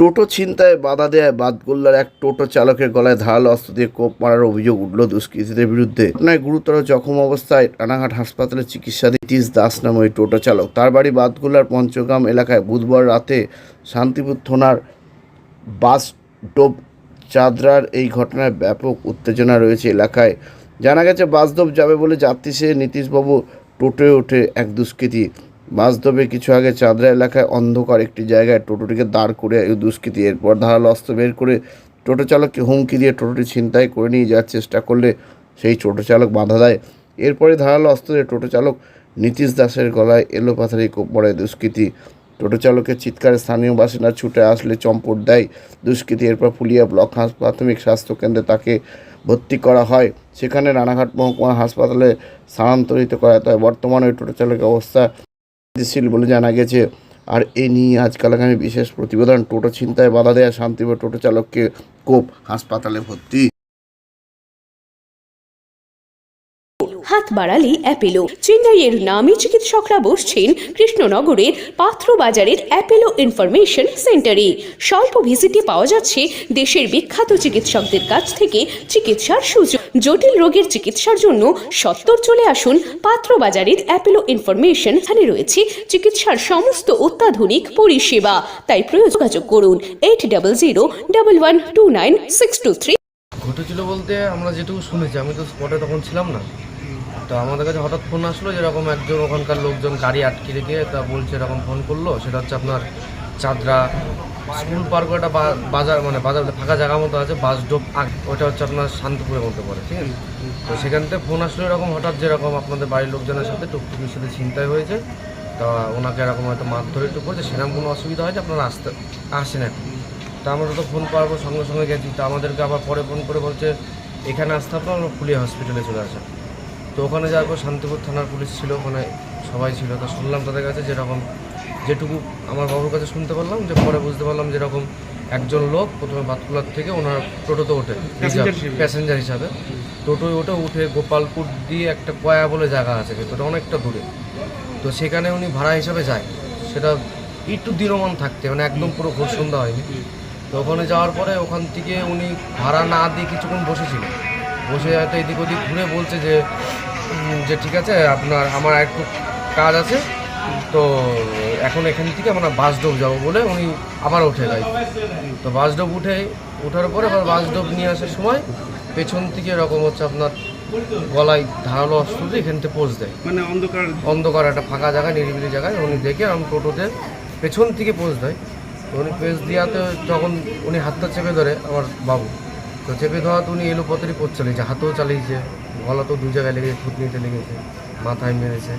টোটো ছিনতায় বাধা দেয় বাদগোল্লার এক টোটো চালকের গলায় ধারালো অস্ত্র দিয়ে কোপ মারার অভিযোগ উঠল দুষ্কৃতীদের বিরুদ্ধে। ঘটনায় গুরুতর জখম অবস্থায় রানাঘাট হাসপাতালে চিকিৎসাধীন তীস দাস নামে ওই টোটো চালক। তার বাড়ি বাদগোল্লার পঞ্চগ্রাম এলাকায় বুধবার রাতে শান্তিপুর থানার বাস ডোব চাদরার এই ঘটনায় ব্যাপক উত্তেজনা রয়েছে এলাকায়। জানা গেছে বাসডোব যাবে বলে যাত্রী সে নীতিশবাবু টোটোয় ওঠে এক দুষ্কৃতী। বাসডোবে কিছু আগে চাঁদরা এলাকায় অন্ধকার একটি জায়গায় টোটোটিকে দাঁড় করে দুষ্কৃতী এরপর ধারালো অস্ত্র বের করে টোটো চালককে হুমকি দিয়ে টোটোটি ছিনতাই করে নিয়ে যাওয়ার চেষ্টা করলে সেই টোটো চালক বাধা দেয়। এরপরে ধারালো অস্ত্র দিয়ে টোটো চালক নীতিশ দাসের গলায় এলো পাথারি কোপ পড়ে দুষ্কৃতী। টোটো চালকের চিৎকারে স্থানীয় বাসিন্দা ছুটে আসলে চম্পট দেয় দুষ্কৃতী, এরপর ফুলিয়া ব্লক হাস প্রাথমিক স্বাস্থ্যকেন্দ্রে তাকে ভর্তি করা হয়। সেখানে রানাঘাট মহকুমা হাসপাতালে স্থানান্তরিত করা হয়। বর্তমানে ওই টোটো চালকের অবস্থা স্থিতিশীল বলে জানা গেছে। আর এ নিয়ে আজকাল আগামী বিশেষ প্রতিবেদন, টোটো ছিনতায় বাধা দেয়া, শান্তিপুর টোটো চালককে কোপ, হাসপাতালে ভর্তি। হাত বাড়ালি অ্যাপেলো। চেন্নাইয়ের নামী চিকিৎসকরা বসছেন কৃষ্ণনগরের পাত্র বাজারের অ্যাপেলো ইনফরমেশন সেন্টারে। স্বল্প ভিজিটে পাওয়া যাচ্ছে দেশের বিখ্যাত চিকিৎসকদের কাছ থেকে চিকিৎসার সুযোগ। জটিল রোগের চিকিৎসার জন্য সত্তর চলে আসুন পাত্র বাজারের অ্যাপেলো ইনফরমেশন এখানে রয়েছে চিকিৎসার সমস্ত অত্যাধুনিক পরিষেবা। তাই যোগাযোগ করুন eight double zero double one two nine six two three ঘটেছিল বলতে আমরা যেটুকু শুনেছি, আমি তো স্পটে তখন ছিলাম না। তো আমাদের কাছে হঠাৎ ফোন আসলো যেরকম একজন ওখানকার লোকজন গাড়ি আটকে রেখে তা বলছে এরকম ফোন করল। সেটা হচ্ছে আপনার চাঁদরা স্কুল পার্ক বা- বাজার মানে বাজার ফাঁকা জায়গা মতো আছে, বাস ডোপ ওটা হচ্ছে আপনার শান্তিপুরের মধ্যে পড়ে, ঠিক আছে? তো সেখান থেকে ফোন আসলো এরকম, হঠাৎ যেরকম আপনাদের বাড়ির লোকজনের সাথে টুকটুকির সাথে ছিনতাই হয়েছে, তা ওনাকে এরকম হয়তো মারধরে একটু করছে, সেরকম কোনো অসুবিধা হয়েছে আপনারা আসতে, আসেন এখন। তা আমরা তো ফোন পারব, সঙ্গে সঙ্গে গেছি, তো আমাদেরকে আবার পরে ফোন করে বলছে, এখানে আসতে হবে, আমরা ফুলিয়া হসপিটালে চলে আসা। তো ওখানে যাওয়ার পর শান্তিপুর থানার পুলিশ ছিল, ওখানে সবাই ছিল, তো শুনলাম তাদের কাছে যেরকম যেটুকু আমার বাবুর কাছে শুনতে পারলাম যে পরে বুঝতে পারলাম যেরকম একজন লোক প্রথমে বাতকুলার থেকে ওনার টোটোতে ওঠে প্যাসেঞ্জার হিসাবে। টোটোয় ওঠে উঠে গোপালপুর দিয়ে একটা কয়া বলে জায়গা আছে ভেতরে অনেকটা দূরে। তো সেখানে উনি ভাড়া হিসাবে যায়। সেটা একটু দিনমান থাকতে মানে একদম পুরো ভোর সন্ধ্যা হয়নি। তো ওখানে যাওয়ার পরে ওখান থেকে উনি ভাড়া না দিয়ে কিছুক্ষণ বসেছিল। বসে হয়তো এদিক ওদিক ঘুরে বলছে যে যে ঠিক আছে আপনার আমার একটু কাজ আছে তো এখন এখান থেকে আমরা বাসডোব যাব বলে উনি আবার উঠে গাই তো বাসডোব উঠে ওঠার পরে আবার বাসডোব নিয়ে আসার সময় পেছন থেকে এরকম হচ্ছে আপনার গলায় ধারালো অস্ত্র দিয়ে এখান থেকে পোজ দেয়। মানে অন্ধকার অন্ধকার একটা ফাঁকা জায়গায় নিরিবিলি জায়গায় উনি দেখে আমি টোটোতে পেছন থেকে পোজ দেয়। তো উনি পেজ দেওয়াতে যখন উনি হাতটা চেপে ধরে আমার বাবু। তো চেপে ধরাতে উনি এলো পথেরই পথ চালিয়েছে হাতেও চালিয়েছে গলা তো দু জায়গায় লেগেছে থুতনিতে লেগেছে মাথায় মেরেছে।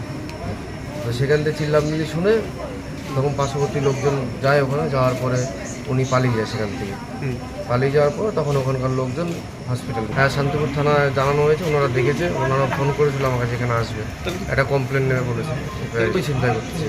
তো সেখান থেকে চিল্লাম চিল্লামিল্লি শুনে তখন পার্শ্ববর্তী লোকজন যায় ওখানে যাওয়ার পরে উনি পালিয়ে যায় সেখান থেকে। পালিয়ে যাওয়ার পর তখন ওখানকার লোকজন হসপিটাল হ্যাঁ শান্তিপুর থানায় জানানো হয়েছে ওনারা দেখেছে ওনারা ফোন করেছিল আমার কাছে এখানে আসবে একটা কমপ্লেন নেবে বলেছে। ওই চিন্তা করতেছে